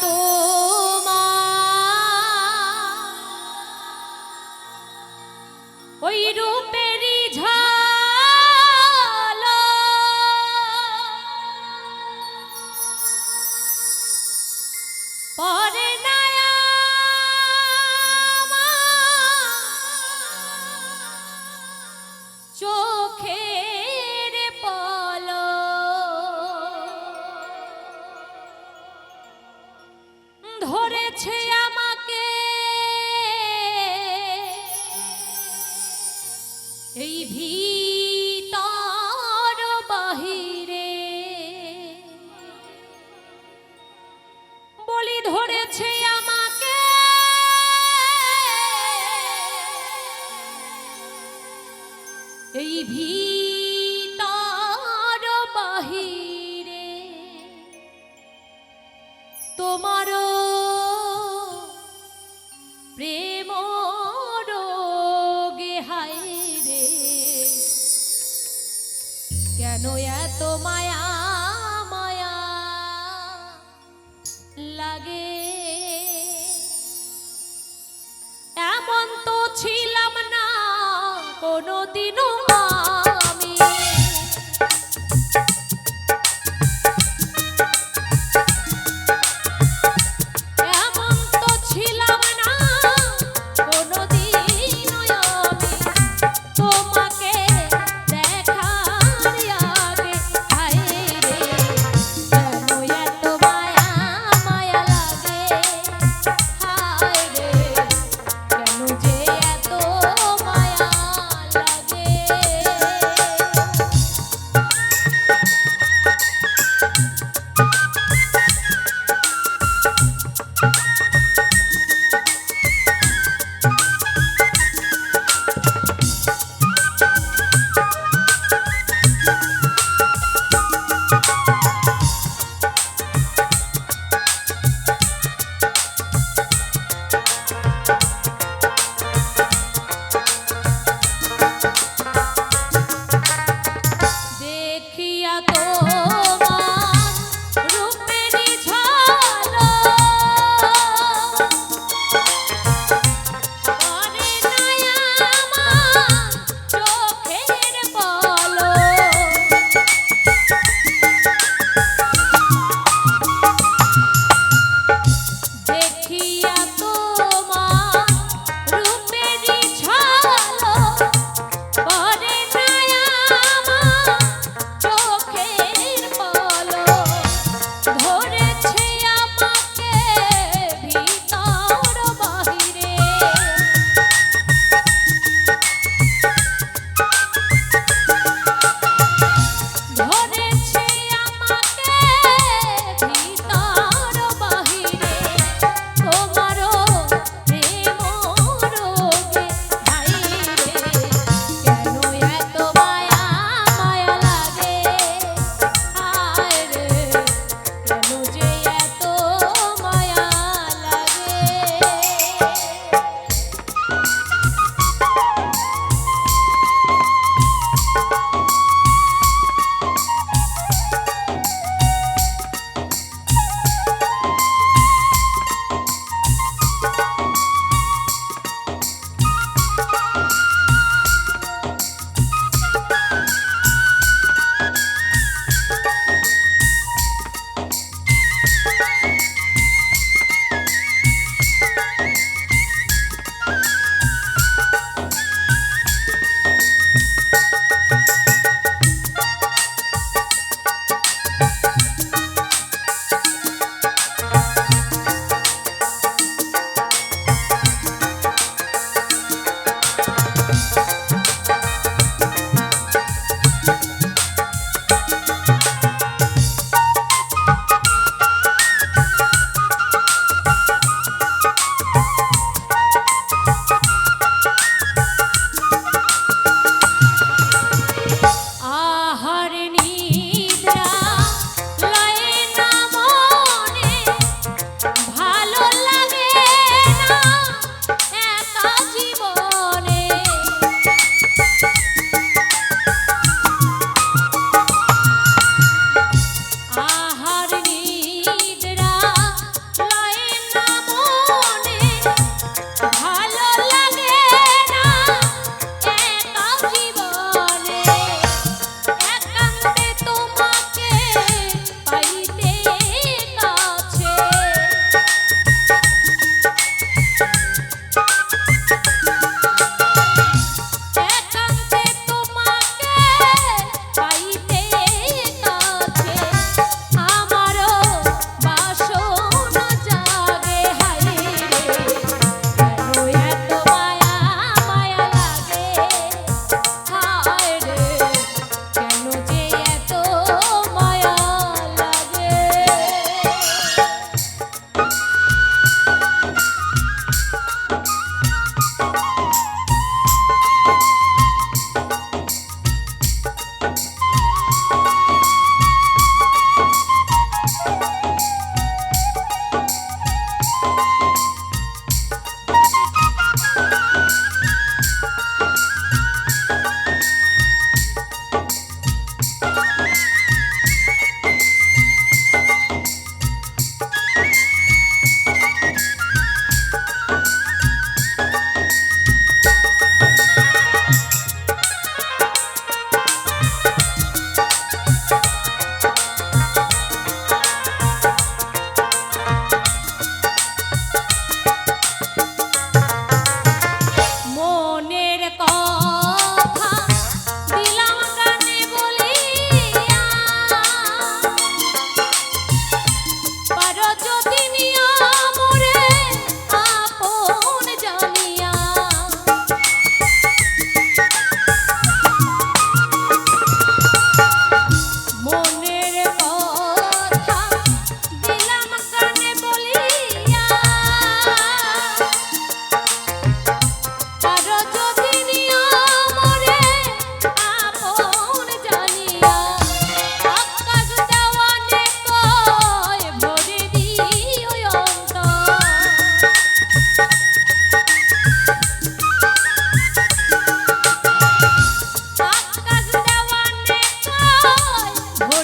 তো ধরেছে আমাকে এই ভিতর বাহিরে বলি ধরেছে আমাকে এই ভিতর কেন এত মায়া মায়া লাগে? এমন তো ছিলাম না কোনোদিনও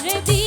por.